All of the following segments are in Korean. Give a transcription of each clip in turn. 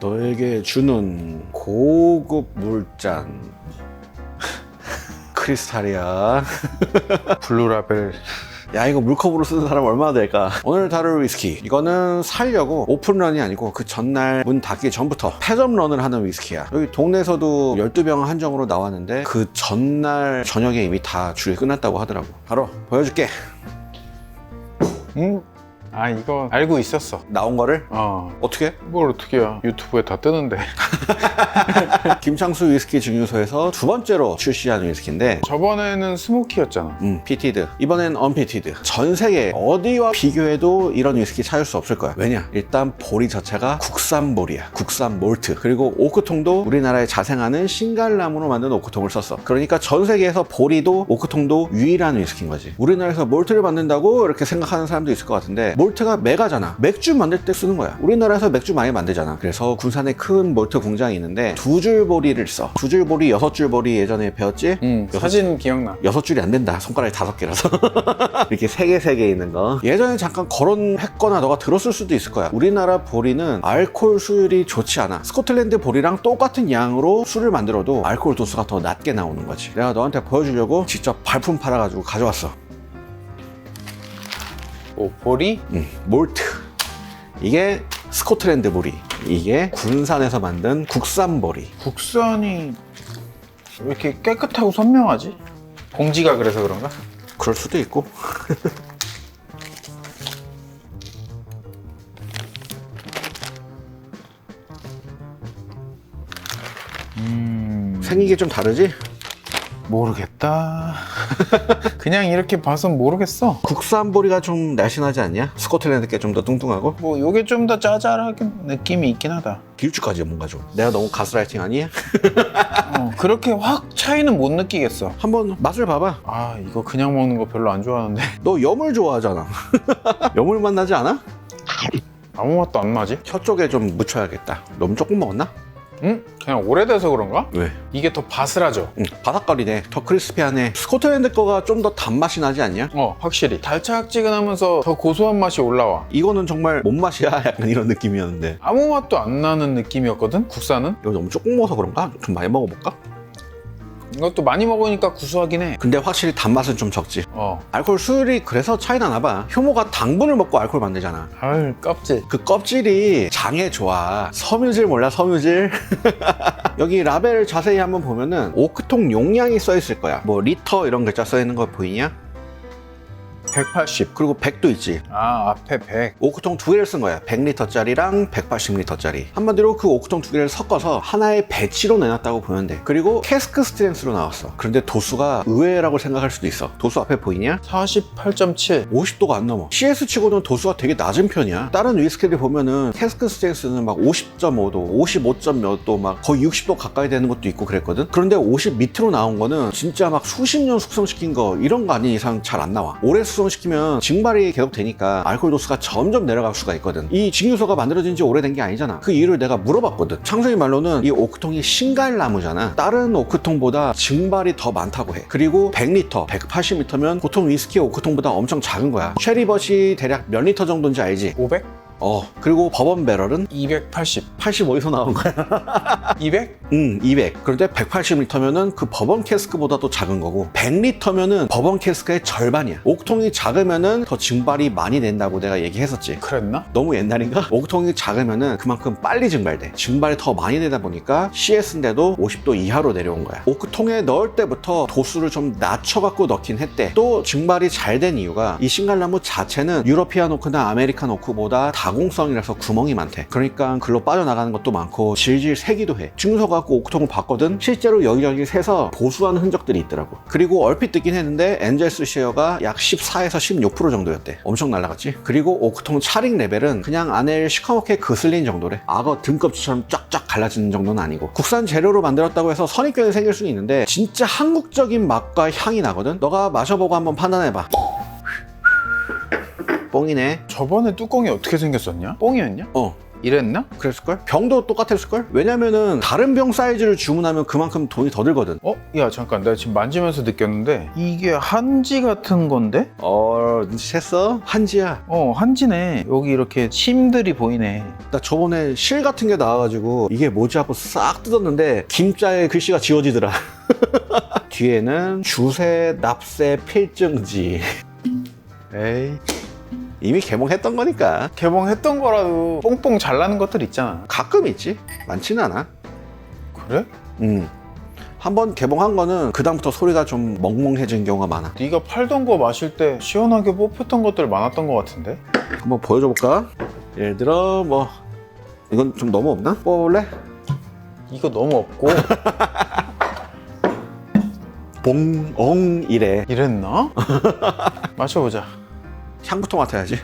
너에게 주는 고급 물잔. 크리스탈이야. 블루라벨. 야 이거 물컵으로 쓰는 사람 얼마나 될까? 오늘 다룰 위스키. 이거는 살려고 오픈런이 아니고 그 전날 문 닫기 전부터 폐점런을 하는 위스키야. 여기 동네에서도 12병 한정으로 나왔는데 그 전날 저녁에 이미 다 줄이 끝났다고 하더라고. 바로 보여줄게. 응? 아 이거 알고 있었어 나온 거를 어. 어떻게? 뭘 어떻게 야 유튜브에 다 뜨는데 김창수 위스키 증류소에서 두 번째로 출시한 위스키인데 저번에는 스모키였잖아 음, 피티드. 이번엔 언피티드. 전 세계 어디와 비교해도 이런 위스키 찾을 수 없을 거야. 왜냐? 일단 보리 자체가 국산 보리야. 국산 몰트. 그리고 오크통도 우리나라에 자생하는 싱갈나무로 만든 오크통을 썼어. 그러니까 전 세계에서 보리도 오크통도 유일한 위스키인 거지. 우리나라에서 몰트를 만든다고 이렇게 생각하는 사람도 있을 것 같은데 몰트가 메가잖아. 맥주 만들 때 쓰는 거야. 우리나라에서 맥주 많이 만들잖아. 그래서 군산에 큰 몰트 공장이 있는데 두 줄 보리를 써. 두 줄 보리, 여섯 줄 보리 예전에 배웠지? 응 여섯 사진 기억나 여섯 줄이 안 된다. 손가락이 다섯 개라서. 이렇게 세 개, 세 개 있는 거. 예전에 잠깐 거론했거나 너가 들었을 수도 있을 거야. 우리나라 보리는 알코올 수율이 좋지 않아. 스코틀랜드 보리랑 똑같은 양으로 술을 만들어도 알코올 도수가 더 낮게 나오는 거지. 내가 너한테 보여주려고 직접 발품 팔아가지고 가져왔어. 오 보리? 음, 몰트. 이게 스코틀랜드 보리. 이게 군산에서 만든 국산 보리. 국산이 왜 이렇게 깨끗하고 선명하지? 봉지가 그래서 그런가? 그럴 수도 있고. 음 생긴 게 좀 다르지? 모르겠다 그냥 이렇게 봐선 모르겠어 국산 보리가 좀 날씬하지 않냐? 스코틀랜드 게좀더 뚱뚱하고? 뭐 요게 좀 더 짜잘하게 느낌이 있긴 하다 길쭉하지 뭔가 좀 내가 너무 가스라이팅 아니야? 어, 그렇게 확 차이는 못 느끼겠어 한번 맛을 봐봐 아 이거 그냥 먹는 거 별로 안 좋아하는데 너 여물 좋아하잖아 여물 맛 나지 않아? 아무 맛도 안 나지? 혀 쪽에 좀 묻혀야겠다 너무 조금 먹었나? 응? 그냥 오래돼서 그런가? 왜? 이게 더 바스라져 응, 바삭거리네 더 크리스피하네 스코틀랜드 거가 좀 더 단맛이 나지 않냐? 어 확실히 달짝지근하면서 더 고소한 맛이 올라와 이거는 정말 뭔 맛이야 약간 이런 느낌이었는데 아무 맛도 안 나는 느낌이었거든 국산은 이거 너무 조금 먹어서 그런가? 좀 많이 먹어볼까? 이것도 많이 먹으니까 구수하긴 해 근데 확실히 단맛은 좀 적지 어. 알코올 수율이 그래서 차이 나나 봐 효모가 당분을 먹고 알코올 만들잖아 아유 껍질 그 껍질이 장에 좋아. 섬유질 몰라, 섬유질? 여기 라벨 자세히 한번 보면은 오크통 용량이 써 있을 거야. 뭐 리터 이런 글자 써 있는 거 보이냐? 180 그리고 100도 있지. 아 앞에 100 오크통 두 개를 쓴 거야. 100리터짜리랑 180리터짜리. 한마디로 그 오크통 두 개를 섞어서 하나의 배치로 내놨다고 보면 돼. 그리고 캐스크 스트렝스로 나왔어. 그런데 도수가 의외라고 생각할 수도 있어. 도수 앞에 보이냐? 48.7 50도가 안 넘어. CS 치고는 도수가 되게 낮은 편이야. 다른 위스키들 보면은 캐스크 스트렝스는 막 50.5도, 55점 몇 도, 막 거의 60도 가까이 되는 것도 있고 그랬거든. 그런데 50 밑으로 나온 거는 진짜 막 수십 년 숙성시킨 거 이런 거 아닌 이상 잘 안 나와. 오래 숙성시키면 증발이 계속 되니까 알코올 도수가 점점 내려갈 수가 있거든. 이 증류소가 만들어진 지 오래된 게 아니잖아. 그 이유를 내가 물어봤거든. 창석이 말로는 이 오크통이 싱갈나무잖아. 다른 오크통보다 증발이 더 많다고 해. 그리고 100리터, 180리터면 보통 위스키 오크통보다 엄청 작은 거야. 쉐리벗이 대략 몇 리터 정도인지 알지? 500? 어. 그리고 버번 배럴은 280 80 어디서 나온 거야? 200? 응, 200. 그런데 180리터면은 그 버번 캐스크보다 도 작은 거고 100리터면은 버번 캐스크의 절반이야. 옥통이 작으면은 더 증발이 많이 된다고 내가 얘기했었지. 그랬나? 너무 옛날인가? 옥통이 작으면은 그만큼 빨리 증발돼. 증발이 더 많이 되다 보니까 CS인데도 50도 이하로 내려온 거야. 오크통에 넣을 때부터 도수를 좀 낮춰갖고 넣긴 했대. 또 증발이 잘 된 이유가 이 싱갈나무 자체는 유러피안 오크나 아메리칸 오크보다 다 공성이라서 구멍이 많대. 그러니까 글로 빠져나가는 것도 많고 질질 새기도 해. 증서 갖고 오크통을 봤거든. 실제로 여기저기 새서 보수하는 흔적들이 있더라고. 그리고 얼핏 듣긴 했는데 엔젤스 쉐어가 약 14에서 16% 정도였대. 엄청 날라갔지. 그리고 오크통 차링 레벨은 그냥 안을 시커멓게 그슬린 정도래. 악어 등껍질처럼 쫙쫙 갈라지는 정도는 아니고. 국산 재료로 만들었다고 해서 선입견이 생길 수는 있는데 진짜 한국적인 맛과 향이 나거든. 너가 마셔보고 한번 판단해봐. 뽕이네. 저번에 뚜껑이 어떻게 생겼었냐? 뽕이었냐? 어. 이랬나? 그랬을걸? 병도 똑같았을걸? 왜냐면은 다른 병 사이즈를 주문하면 그만큼 돈이 더 들거든. 어? 야 잠깐 내가 지금 만지면서 느꼈는데 이게 한지 같은 건데? 어, 눈치챘어? 한지야. 어 한지네 여기 이렇게 침들이 보이네 나 저번에 실 같은 게 나와가지고 이게 뭐지 하고 싹 뜯었는데 김자에 글씨가 지워지더라. 뒤에는 주세, 납세, 필증지. 에이. 이미 개봉했던 거니까. 개봉했던 거라도 뽕뽕 잘 나는 것들 있잖아 가끔 있지. 많지는 않아. 그래? 음. 한번 개봉한 거는 그다음부터 소리가 좀 멍멍해진 경우가 많아. 네가 팔던 거 마실 때 시원하게 뽑혔던 것들 많았던 것 같은데? 한번 보여줘 볼까? 예를 들어 뭐 이건 좀 너무 없나? 뽑을래? 이거 너무 없고 봉엉 이래. 이랬나? 마셔보자 향부터 맡아야지.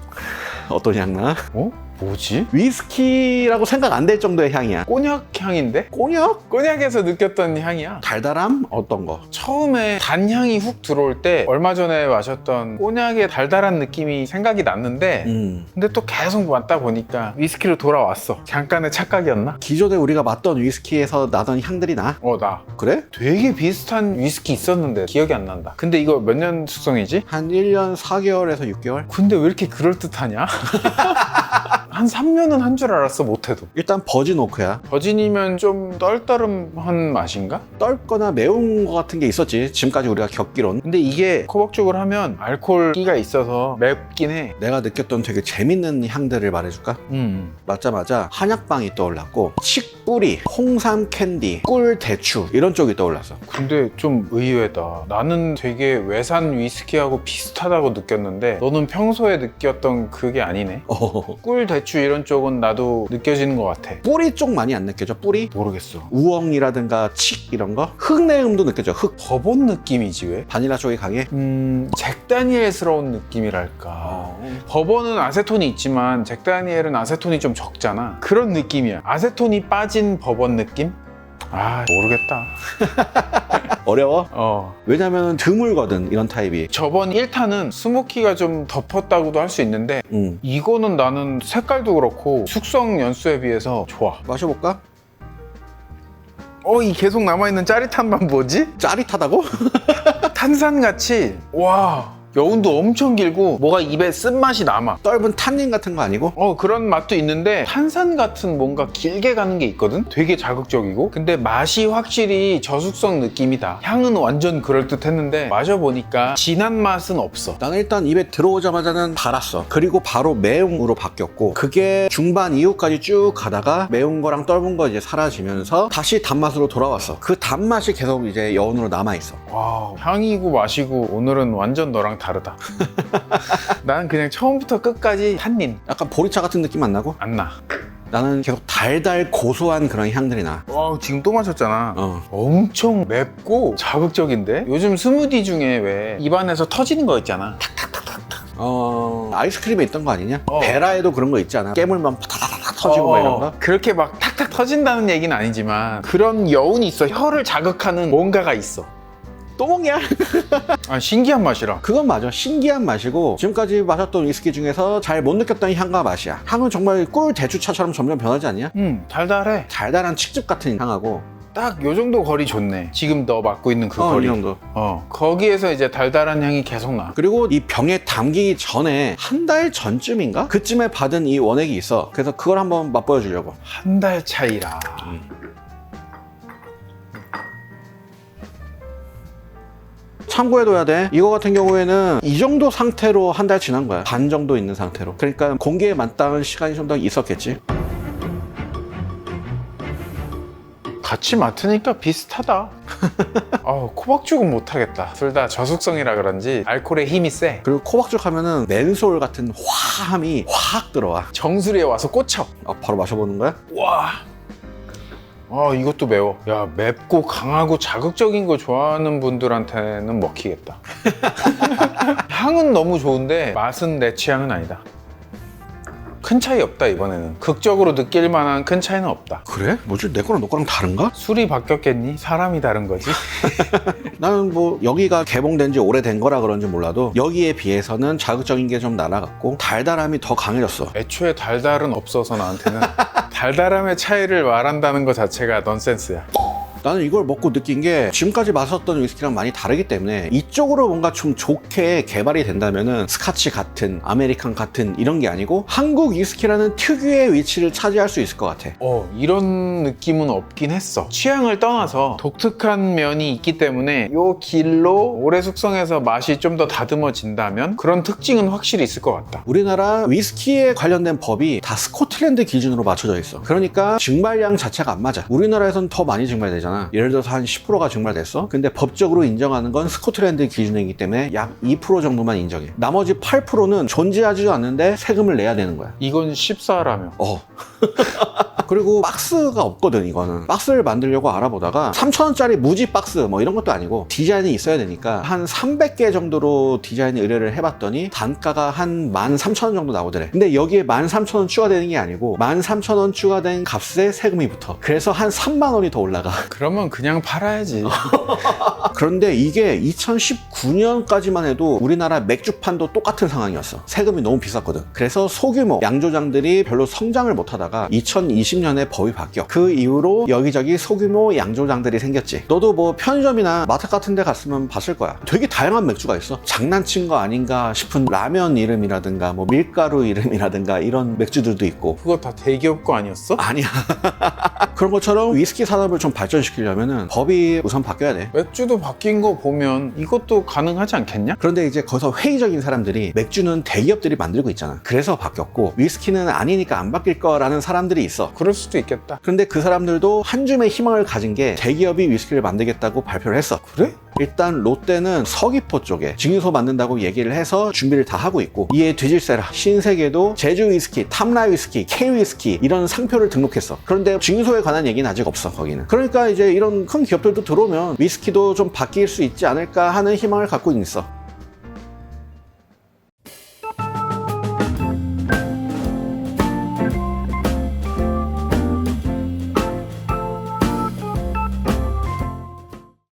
어떤 향 나? 어? 뭐지? 위스키라고 생각 안 될 정도의 향이야. 꼬냑 향인데? 꼬냑? 꼬냑에서 느꼈던 향이야 달달함? 어떤 거? 처음에 단향이 훅 들어올 때 얼마 전에 마셨던 꼬냑의 달달한 느낌이 생각이 났는데 음. 근데 또 계속 맞다 보니까 위스키로 돌아왔어 잠깐의 착각이었나? 기존에 우리가 맡던 위스키에서 나던 향들이 나? 어 나 그래? 되게 비슷한 위스키 있었는데 기억이 안 난다 근데 이거 몇 년 숙성이지? 한 1년 4개월에서 6개월? 근데 왜 이렇게 그럴듯하냐? 한 3년은 한 줄 알았어 못해도 일단 버진 오크야. 버진이면 좀 떨떠름한 맛인가? 떫거나 매운 거 같은 게 있었지. 지금까지 우리가 겪기론. 근데 이게 코박죽을 하면 알코올 끼가 있어서 맵긴 해 내가 느꼈던 되게 재밌는 향들을 말해줄까? 음. 맞자마자 한약방이 떠올랐고 칡뿌리, 홍삼 캔디, 꿀 대추 이런 쪽이 떠올랐어. 근데 좀 의외다. 나는 되게 외산 위스키하고 비슷하다고 느꼈는데 너는 평소에 느꼈던 그게 아니네. 어. 꿀 대추 이런 쪽은 나도 느껴지는 것 같아. 뿌리 쪽 많이 안 느껴져? 뿌리? 모르겠어. 우엉이라든가 칡 이런 거? 흙내음도 느껴져. 흙. 버번 느낌이지 왜? 바닐라 쪽이 강해? 음, 잭다니엘스러운 느낌이랄까. 버번은 아세톤이 있지만 잭다니엘은 아세톤이 좀 적잖아. 그런 느낌이야. 아세톤이 빠진 버번 느낌? 아, 모르겠다. 어려워? 어. 왜냐면 드물거든 이런 타입이. 저번 1탄은 스모키가 좀 덮었다고도 할 수 있는데 음. 이거는 나는 색깔도 그렇고 숙성 연수에 비해서 좋아. 마셔볼까? 어, 이 계속 남아있는 짜릿한 맛 뭐지? 짜릿하다고? 탄산같이, 와, 여운도 엄청 길고 뭐가 입에 쓴맛이 남아. 떫은 탄닌 같은 거 아니고? 어, 그런 맛도 있는데 탄산 같은 뭔가 길게 가는 게 있거든? 되게 자극적이고. 근데 맛이 확실히 저숙성 느낌이다. 향은 완전 그럴듯했는데 마셔보니까 진한 맛은 없어. 나는 일단 입에 들어오자마자는 달았어. 그리고 바로 매움으로 바뀌었고 그게 중반 이후까지 쭉 가다가 매운 거랑 떫은 거 이제 사라지면서 다시 단맛으로 돌아왔어. 그 단맛이 계속 이제 여운으로 남아있어. 와 향이고 맛이고 오늘은 완전 너랑 다르다 난 그냥 처음부터 끝까지 한닌 약간 보리차 같은 느낌 안 나고? 안 나 나는 계속 달달 고소한 그런 향들이 나. 와 지금 또 마셨잖아 어. 엄청 맵고 자극적인데 요즘 스무디 중에 왜 입안에서 터지는 거 있잖아 어, 아이스크림에 있던 거 아니냐? 어. 베라에도 그런 거 있잖아. 깨물면 타다닥 터지고 막 이런 거. 어, 그렇게 막 탁탁 터진다는 얘기는 아니지만 그런 여운이 있어 혀를 자극하는 뭔가가 있어 똥이야. 아 신기한 맛이라 그건 맞아. 신기한 맛이고 지금까지 마셨던 위스키 중에서 잘 못 느꼈던 향과 맛이야. 향은 정말 꿀 대추차처럼 점점 변하지 않냐? 음 달달해 달달한 칡즙 같은 향하고 딱 요 정도 거리 좋네 지금 너 맡고 있는 그 어, 거리 이 정도. 어 거기에서 이제 달달한 향이 계속 나 그리고 이 병에 담기기 전에 한 달 전쯤인가? 그쯤에 받은 이 원액이 있어. 그래서 그걸 한번 맛보여 주려고. 한 달 차이라. 참고해둬야 돼. 이거 같은 경우에는 이 정도 상태로 한 달 지난 거야. 반 정도 있는 상태로. 그러니까 공기에 맞닿은 시간이 좀 더 있었겠지. 같이 맡으니까 비슷하다. 어, 코박죽은 못하겠다. 둘 다 저숙성이라 그런지 알코올의 힘이 세. 그리고 코박죽 하면은 맨솔 같은 화함이 확 들어와. 정수리에 와서 꽂혀. 어, 바로 마셔보는 거야? 와. 아 이것도 매워. 야 맵고 강하고 자극적인 거 좋아하는 분들한테는 먹히겠다. 향은 너무 좋은데 맛은 내 취향은 아니다. 큰 차이 없다 이번에는 극적으로 느낄 만한 큰 차이는 없다 그래? 뭐지? 내 거랑 너 거랑 다른가? 술이 바뀌었겠니? 사람이 다른 거지? 나는 뭐 여기가 개봉된 지 오래된 거라 그런지 몰라도 여기에 비해서는 자극적인 게 좀 날아갔고 달달함이 더 강해졌어. 애초에 달달은 없어서 나한테는 달달함의 차이를 말한다는 것 자체가 넌센스야 나는 이걸 먹고 느낀 게 지금까지 마셨던 위스키랑 많이 다르기 때문에 이쪽으로 뭔가 좀 좋게 개발이 된다면은 스카치 같은 아메리칸 같은 이런 게 아니고 한국 위스키라는 특유의 위치를 차지할 수 있을 것 같아. 어 이런 느낌은 없긴 했어 취향을 떠나서 독특한 면이 있기 때문에 요 길로 오래 숙성해서 맛이 좀 더 다듬어진다면 그런 특징은 확실히 있을 것 같다 우리나라 위스키에 관련된 법이 다 스코틀랜드 기준으로 맞춰져 있어. 그러니까 증발량 자체가 안 맞아. 우리나라에선 더 많이 증발되잖아. 예를 들어서 한 10%가 증발됐어. 근데 법적으로 인정하는 건 스코틀랜드 기준이기 때문에 약 2% 정도만 인정해. 나머지 8%는 존재하지도 않는데 세금을 내야 되는 거야. 이건 14라며 어. 그리고 박스가 없거든 이거는 박스를 만들려고 알아보다가 3,000원짜리 무지 박스 뭐 이런 것도 아니고 디자인이 있어야 되니까 한 300개 정도로 디자인 의뢰를 해봤더니 단가가 한 13,000원 정도 나오더래 근데 여기에 13,000원 추가되는 게 아니고 13,000원 추가된 값에 세금이 붙어 그래서 한 3만 원이 더 올라가 그러면 그냥 팔아야지 그런데 이게 2019년까지만 해도 우리나라 맥주판도 똑같은 상황이었어. 세금이 너무 비쌌거든. 그래서 소규모 양조장들이 별로 성장을 못 하다가 2020년에 법이 바뀌어. 그 이후로 여기저기 소규모 양조장들이 생겼지. 너도 뭐 편의점이나 마트 같은 데 갔으면 봤을 거야. 되게 다양한 맥주가 있어. 장난친 거 아닌가 싶은 라면 이름이라든가 뭐 밀가루 이름이라든가 이런 맥주들도 있고. 그거 다 대기업 거 아니었어? 아니야. 그런 것처럼 위스키 산업을 좀 발전시 키려면 법이 우선 바뀌어야 돼. 맥주도 바뀐 거 보면 이것도 가능하지 않겠냐? 그런데 이제 거기서 회의적인 사람들이 맥주는 대기업들이 만들고 있잖아. 그래서 바뀌었고 위스키는 아니니까 안 바뀔 거라는 사람들이 있어. 그럴 수도 있겠다 그런데 그 사람들도 한 줌의 희망을 가진 게 대기업이 위스키를 만들겠다고 발표를 했어. 그래? 일단 롯데는 서귀포 쪽에 증류소 만든다고 얘기를 해서 준비를 다 하고 있고 이에 뒤질세라 신세계도 제주 위스키, 탐라 위스키, K 위스키 이런 상표를 등록했어. 그런데 증류소에 관한 얘기는 아직 없어 거기는. 그러니까 이제 이런 큰 기업들도 들어오면 위스키도 좀 바뀔 수 있지 않을까 하는 희망을 갖고 있어.